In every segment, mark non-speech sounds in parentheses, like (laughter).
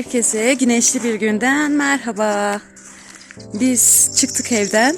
Herkese güneşli bir günden merhaba. Biz çıktık evden.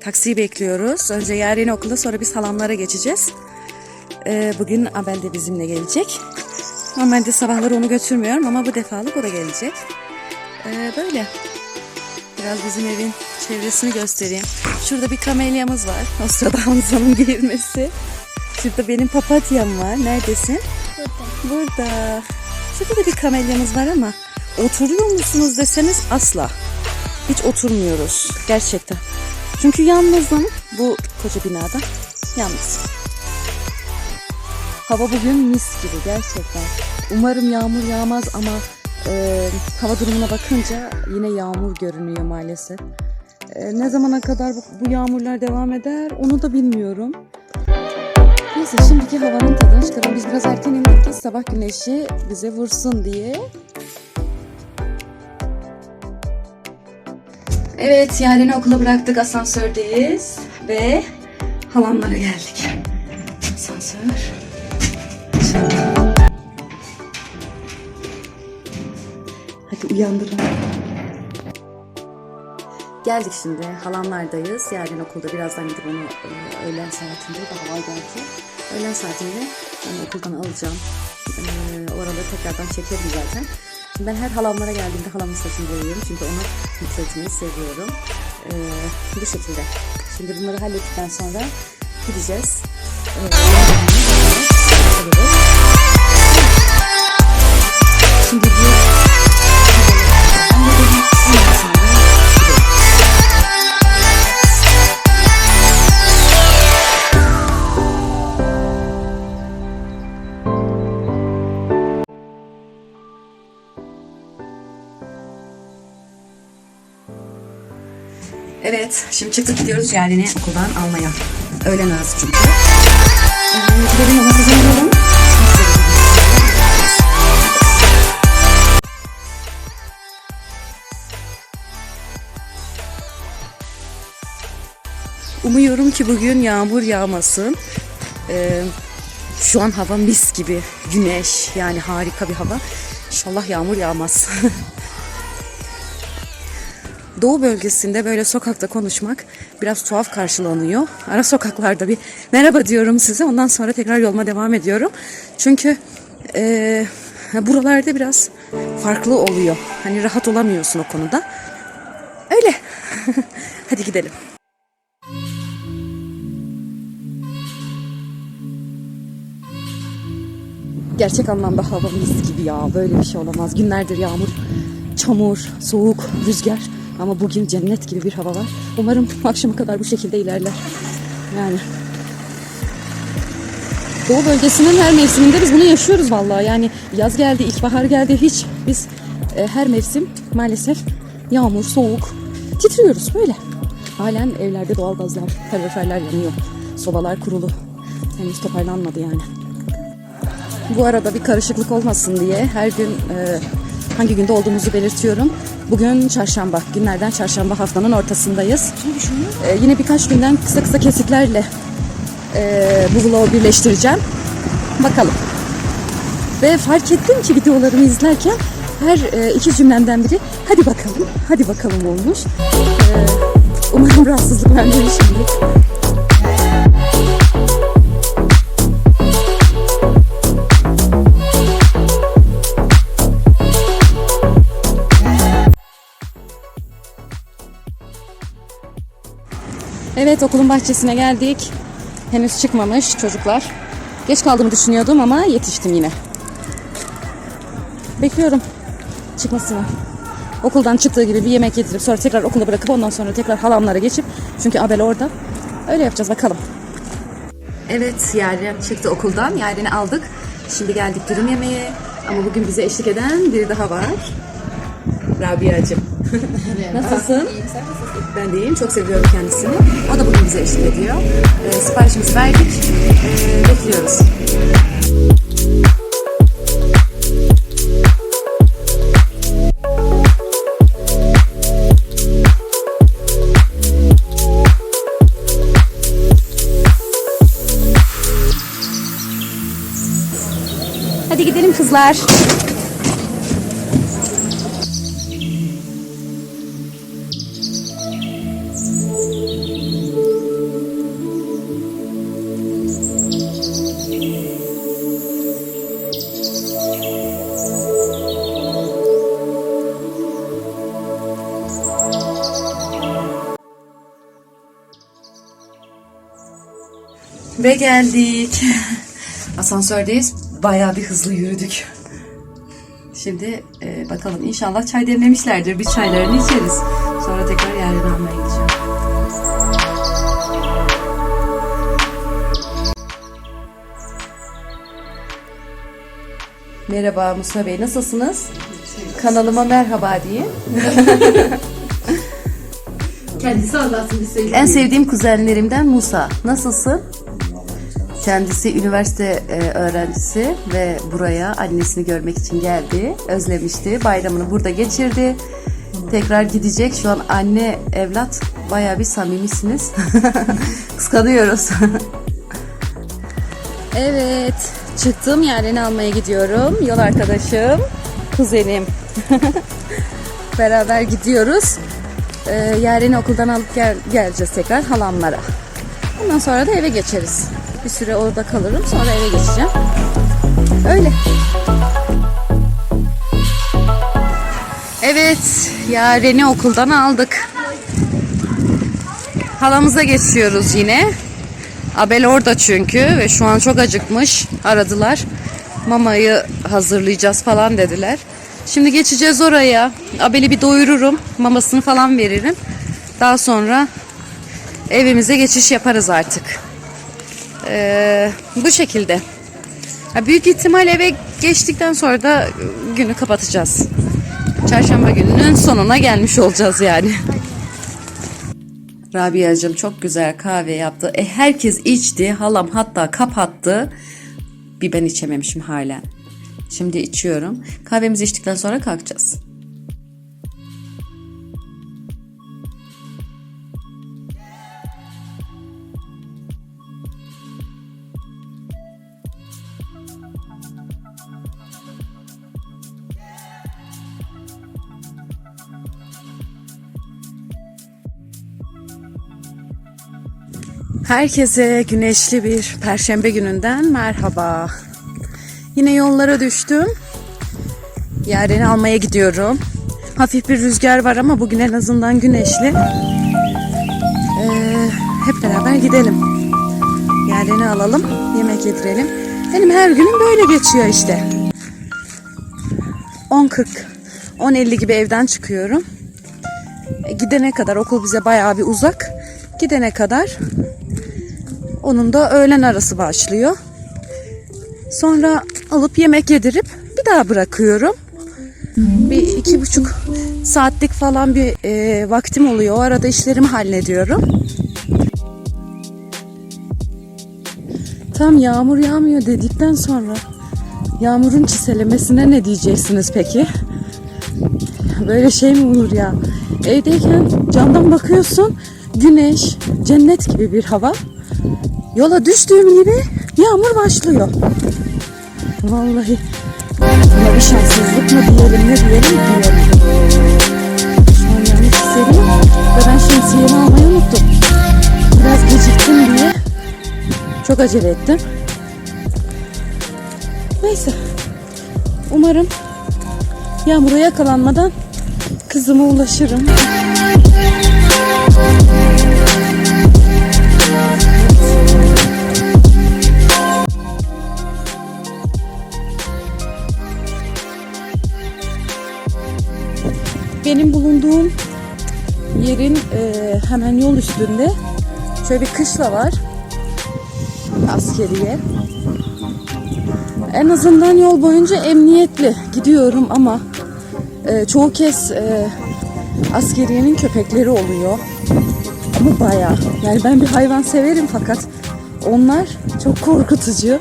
Taksiyi bekliyoruz. Önce Yaren'i okulda sonra biz halamlara geçeceğiz. Ee, bugün Abel de bizimle gelecek. Normalde sabahları onu götürmüyorum ama bu defalık o da gelecek. Ee, böyle. Biraz bizim evin çevresini göstereyim. Şurada bir kamelyamız var. O sırada Hamza'nın girmesi. Şurada benim papatyam var. Neredesin? Burada. Şurada da bir kamelyamız var ama oturuyor musunuz deseniz asla. Hiç oturmuyoruz gerçekten. Çünkü yalnızım bu koca binada. Yalnız. Hava bugün mis gibi gerçekten. Umarım yağmur yağmaz ama e, hava durumuna bakınca yine yağmur görünüyor maalesef. E, ne zamana kadar bu, bu yağmurlar devam eder onu da bilmiyorum. Neyse şimdiki havanın tadını çıkaralım. Biz biraz erken indik ki sabah güneşi bize vursun diye. Evet Yaren'i okula bıraktık asansördeyiz ve halamlara geldik. Asansör. Hadi uyandırın. Geldik şimdi. Halamlardayız. Yarın okulda birazdan gidip onu e, öğlen saatinde daha hava gerçi. Öğlen saatinde onu okuldan alacağım. E, oraları tekrardan çekerim zaten. Şimdi ben her halamlara geldiğimde halamın saçını boyuyorum. Çünkü onu etmeyi seviyorum. E, bu şekilde. Şimdi bunları hallettikten sonra gideceğiz. E, Yaren'i okuldan almaya. Öğlen arası çünkü. Gidelim ama hazırlanalım. Umuyorum ki bugün yağmur yağmasın. Ee, şu an hava mis gibi. Güneş yani harika bir hava. İnşallah yağmur yağmaz. (laughs) Doğu bölgesinde böyle sokakta konuşmak biraz tuhaf karşılanıyor. Ara sokaklarda bir merhaba diyorum size. Ondan sonra tekrar yoluma devam ediyorum. Çünkü e, buralarda biraz farklı oluyor. Hani rahat olamıyorsun o konuda. Öyle. (laughs) Hadi gidelim. Gerçek anlamda hava mis gibi ya. Böyle bir şey olamaz. Günlerdir yağmur, çamur, soğuk, rüzgar. Ama bugün cennet gibi bir hava var. Umarım akşama kadar bu şekilde ilerler. Yani Doğu bölgesinin her mevsiminde biz bunu yaşıyoruz vallahi. Yani yaz geldi, ilkbahar geldi. Hiç biz e, her mevsim maalesef yağmur, soğuk titriyoruz böyle. Halen evlerde doğalgazlar, kaloriferler yanıyor. Sobalar kurulu. Henüz toparlanmadı yani. Bu arada bir karışıklık olmasın diye her gün e, hangi günde olduğumuzu belirtiyorum. Bugün çarşamba. Günlerden çarşamba haftanın ortasındayız. E, yine birkaç günden kısa kısa kesitlerle e, bu vlogu birleştireceğim. Bakalım. Ve fark ettim ki videolarımı izlerken her e, iki cümlemden biri hadi bakalım, hadi bakalım olmuş. E, umarım rahatsızlık vermiyor Evet okulun bahçesine geldik. Henüz çıkmamış çocuklar. Geç kaldığımı düşünüyordum ama yetiştim yine. Bekliyorum çıkmasını. Okuldan çıktığı gibi bir yemek yedirip sonra tekrar okula bırakıp ondan sonra tekrar halamlara geçip çünkü Abel orada. Öyle yapacağız bakalım. Evet Yaren çıktı okuldan. Yaren'i aldık. Şimdi geldik dürüm yemeğe. Ama bugün bize eşlik eden biri daha var. Rabia'cığım. Nasılsın? Ben de iyiyim. Çok seviyorum kendisini. O da bugün bize eşlik ediyor. Ee, siparişimizi verdik. Ee, bekliyoruz. Hadi gidelim kızlar. Ve geldik. (laughs) Asansördeyiz. Bayağı bir hızlı yürüdük. Şimdi e, bakalım inşallah çay demlemişlerdir. Bir çaylarını içeriz. Sonra tekrar yerden almaya gideceğim. Merhaba Musa Bey nasılsınız? Kanalıma merhaba diye. Kendisi anlatsın söyle. En sevdiğim kuzenlerimden Musa. Nasılsın? Kendisi üniversite e, öğrencisi ve buraya annesini görmek için geldi. Özlemişti. Bayramını burada geçirdi. Tekrar gidecek. Şu an anne evlat bayağı bir samimisiniz. (laughs) Kıskanıyoruz. (laughs) evet. Çıktığım yerlerini almaya gidiyorum. Yol arkadaşım, kuzenim. (laughs) Beraber gidiyoruz. Ee, okuldan alıp gel- geleceğiz tekrar halamlara. Ondan sonra da eve geçeriz. Bir süre orada kalırım sonra eve geçeceğim. Öyle. Evet, Yaren'i okuldan aldık. Halamıza geçiyoruz yine. Abel orada çünkü ve şu an çok acıkmış. Aradılar. Mamayı hazırlayacağız falan dediler. Şimdi geçeceğiz oraya. Abel'i bir doyururum. Mamasını falan veririm. Daha sonra evimize geçiş yaparız artık. Ee, bu şekilde. Ha, büyük ihtimal eve geçtikten sonra da günü kapatacağız. Çarşamba gününün sonuna gelmiş olacağız yani. Rabia'cığım çok güzel kahve yaptı. E, herkes içti. Halam hatta kapattı. Bir ben içememişim halen. Şimdi içiyorum. Kahvemizi içtikten sonra kalkacağız. Herkese güneşli bir perşembe gününden merhaba. Yine yollara düştüm. Yerlerini almaya gidiyorum. Hafif bir rüzgar var ama bugün en azından güneşli. Ee, hep beraber gidelim. Yerlerini alalım, yemek yedirelim. Benim her günüm böyle geçiyor işte. 10.40, 10.50 gibi evden çıkıyorum. E, Gidene kadar okul bize bayağı bir uzak. Gidene kadar onun da öğlen arası başlıyor. Sonra alıp yemek yedirip bir daha bırakıyorum. Bir iki buçuk saatlik falan bir e, vaktim oluyor. O arada işlerimi hallediyorum. Tam yağmur yağmıyor dedikten sonra yağmurun çiselemesine ne diyeceksiniz peki? Böyle şey mi olur ya? Evdeyken camdan bakıyorsun güneş, cennet gibi bir hava. Yola düştüğüm gibi yağmur başlıyor. Vallahi buna bir şanssızlık mı diyelim ne diyelim diyelim. Şu an yağmur hissediyorum ve ben şemsiyemi almayı unuttum. Biraz geciktim diye çok acele ettim. Neyse. Umarım yağmura yakalanmadan kızıma ulaşırım. Benim bulunduğum yerin e, hemen yol üstünde şöyle bir kışla var. Askeriye. En azından yol boyunca emniyetli gidiyorum ama e, çoğu kez e, askeriyenin köpekleri oluyor. Ama bayağı. Yani ben bir hayvan severim fakat onlar çok korkutucu.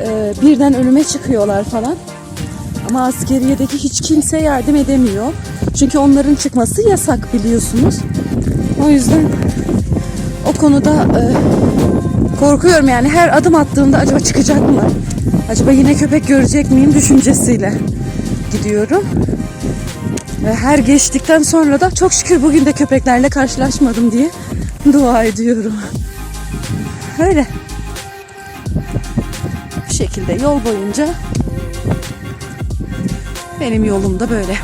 E, birden önüme çıkıyorlar falan. Ama askeriyedeki hiç kimse yardım edemiyor. Çünkü onların çıkması yasak biliyorsunuz. O yüzden o konuda e, korkuyorum yani her adım attığımda acaba çıkacak mı? Acaba yine köpek görecek miyim düşüncesiyle gidiyorum. Ve her geçtikten sonra da çok şükür bugün de köpeklerle karşılaşmadım diye dua ediyorum. Öyle. Bu şekilde yol boyunca benim yolum da böyle.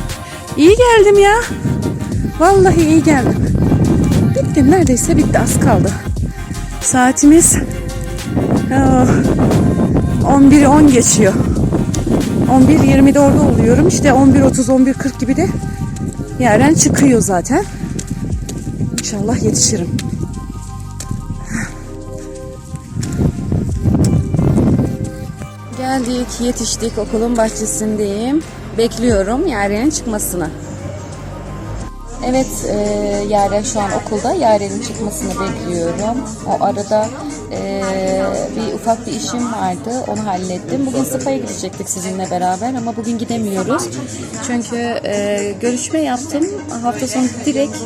İyi geldim ya. Vallahi iyi geldim. Bittim neredeyse bitti az kaldı. Saatimiz Ah, 11'i 10 geçiyor. 11.20'de orada oluyorum. İşte 11.30 11.40 gibi de yerden çıkıyor zaten. İnşallah yetişirim. Geldik, yetiştik. Okulun bahçesindeyim. Bekliyorum Yaren'in çıkmasını. Evet, e, Yaren şu an okulda. Yaren'in çıkmasını bekliyorum. O arada e, bir ufak bir işim vardı. Onu hallettim. Bugün spa'ya gidecektik sizinle beraber ama bugün gidemiyoruz. Çünkü e, görüşme yaptım. Hafta sonu direkt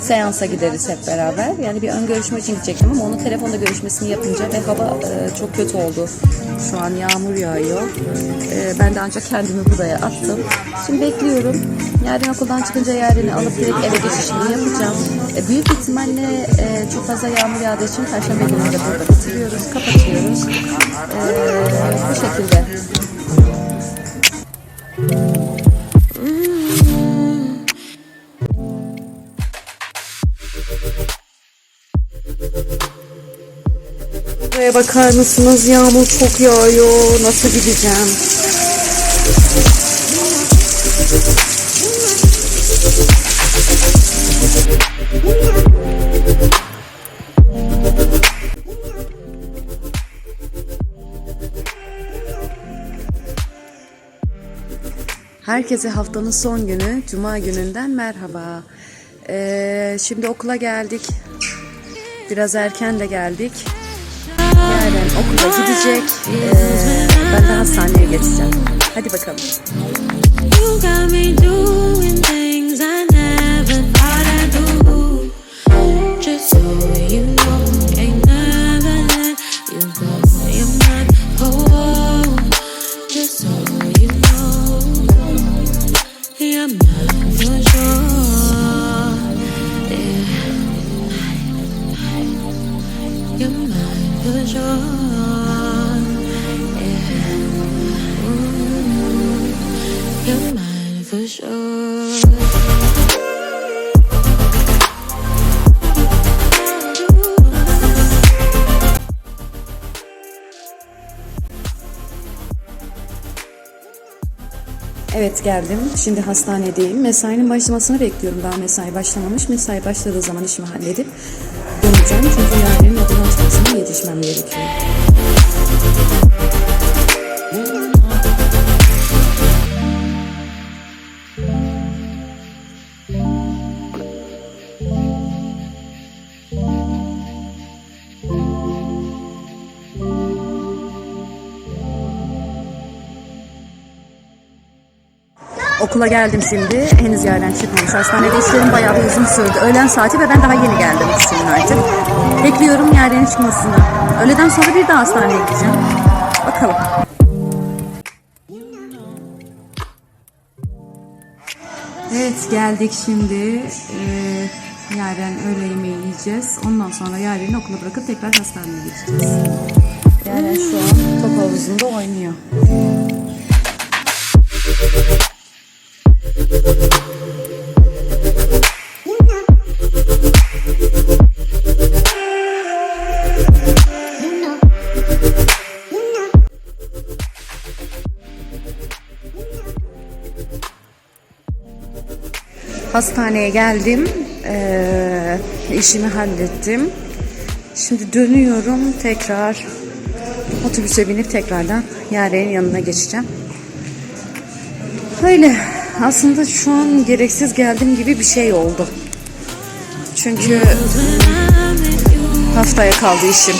seansa gideriz hep beraber. Yani bir ön görüşme için gidecektim ama onun telefonda görüşmesini yapınca ve hava e, çok kötü oldu. Şu an yağmur yağıyor. E, ben de ancak kendimi buraya attım. Şimdi bekliyorum. Yarın okuldan çıkınca Yaren'i alıp direkt eve geçişimi yapacağım. E, büyük ihtimalle e, çok fazla yağmur yağdığı için Perşembe günü de burada bitiriyoruz, kapatıyoruz. E, bu şekilde. Buraya bakar mısınız? Yağmur çok yağıyor. Nasıl gideceğim? Herkese haftanın son günü, Cuma gününden merhaba. Ee, şimdi okula geldik. Biraz erken de geldik. Yarın okula gidecek. Ee, ben de hastaneye geçeceğim. Hadi bakalım. You got me doing sure. Evet geldim. Şimdi hastanedeyim. Mesainin başlamasını bekliyorum. Daha mesai başlamamış. Mesai başladığı zaman işimi halledip döneceğim. Çünkü yarın okul açmasına yetişmem gerekiyor. Okula geldim şimdi. Henüz yerden çıkmamış. Hastanede işlerim bayağı bir uzun sürdü. Öğlen saati ve ben daha yeni geldim şimdi artık. Bekliyorum yerden çıkmasını. Öğleden sonra bir daha hastaneye gideceğim. Bakalım. Evet geldik şimdi. Ee, Yaren öğle yemeği yiyeceğiz. Ondan sonra Yaren'i okula bırakıp tekrar hastaneye geçeceğiz. Yaren şu an top havuzunda oynuyor. Hastaneye geldim. Ee, işimi hallettim. Şimdi dönüyorum tekrar otobüse binip tekrardan Yaren'in yanına geçeceğim. Öyle. Aslında şu an gereksiz geldim gibi bir şey oldu. Çünkü haftaya kaldı işim.